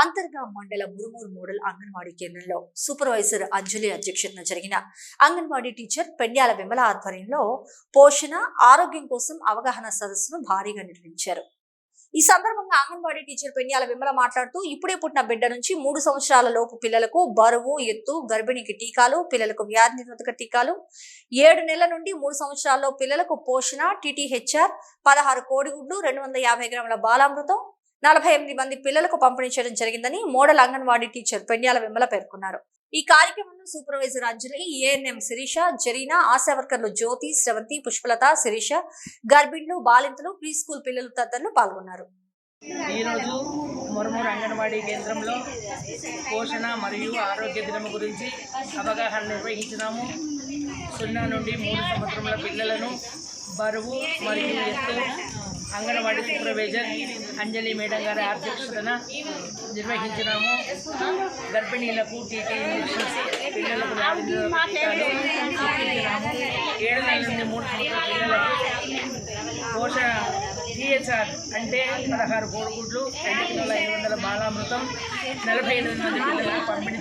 అంతర్గా మండల మురుమూరు మోడల్ అంగన్వాడీ కేంద్రంలో సూపర్వైజర్ అంజలి అధ్యక్షతన జరిగిన అంగన్వాడీ టీచర్ పెండ్యాల విమల ఆధ్వర్యంలో పోషణ ఆరోగ్యం కోసం అవగాహన సదస్సును భారీగా నిర్వహించారు. ఈ సందర్భంగా అంగన్వాడీ టీచర్ పెన్యాల విమల మాట్లాడుతూ ఇప్పుడే పుట్టిన బిడ్డ నుంచి మూడు సంవత్సరాల లోపు పిల్లలకు బరువు ఎత్తు గర్భిణికి టీకాలు పిల్లలకు వ్యాధి నిరోధక టీకాలు ఏడు నెలల నుండి మూడు సంవత్సరాల్లో పిల్లలకు పోషణ టీటీహెచ్ఆర్ పదహారు కోడిగుడ్లు రెండు వందల యాభై గ్రాముల బాలామృతం నలభై ఎనిమిది మంది పిల్లలకు పంపిణీ చేయడం జరిగిందని మోడల్ అంగన్వాడీ టీచర్ పెన్యాల విమల పేర్కొన్నారు. ఈ కార్యక్రమంలో సూపర్వైజర్ అంజలి ఏఎన్ఎం శిరీష జరీనా ఆశా వర్కర్లు జ్యోతి శ్రవంతి పుష్పలత శిరీష గర్భిణులు బాలింతలు ప్రీ స్కూల్ పిల్లలు తదితరులు పాల్గొన్నారు. ఈరోజు మురుమూరు అంగన్వాడీ కేంద్రంలో పోషణ మరియు ఆరోగ్య దినం గురించి అవగాహన నిర్వహించినాము. సున్నా నుండి మూడు సంవత్సరముల పిల్లలను బరువు మరియు ఎత్తు అంగన్వాడీ సూపర్వైజర్ అంజలి మేడం గారి అధ్యక్షతన నిర్వహించినాము. గర్భిణీలకు టీటీ ఇంజెక్షన్స్ పిల్లలకు ఏడు నెలల నుండి మూడు సంవత్సరాల పిల్లలకు పోషణ టీహెచ్ఆర్ అంటే పదహారు కోడిగుడ్లు రెండు కిలోల ఐదు వందల బాలామృతం నలభై ఎనిమిది మంది పిల్లలకు పంపిణీ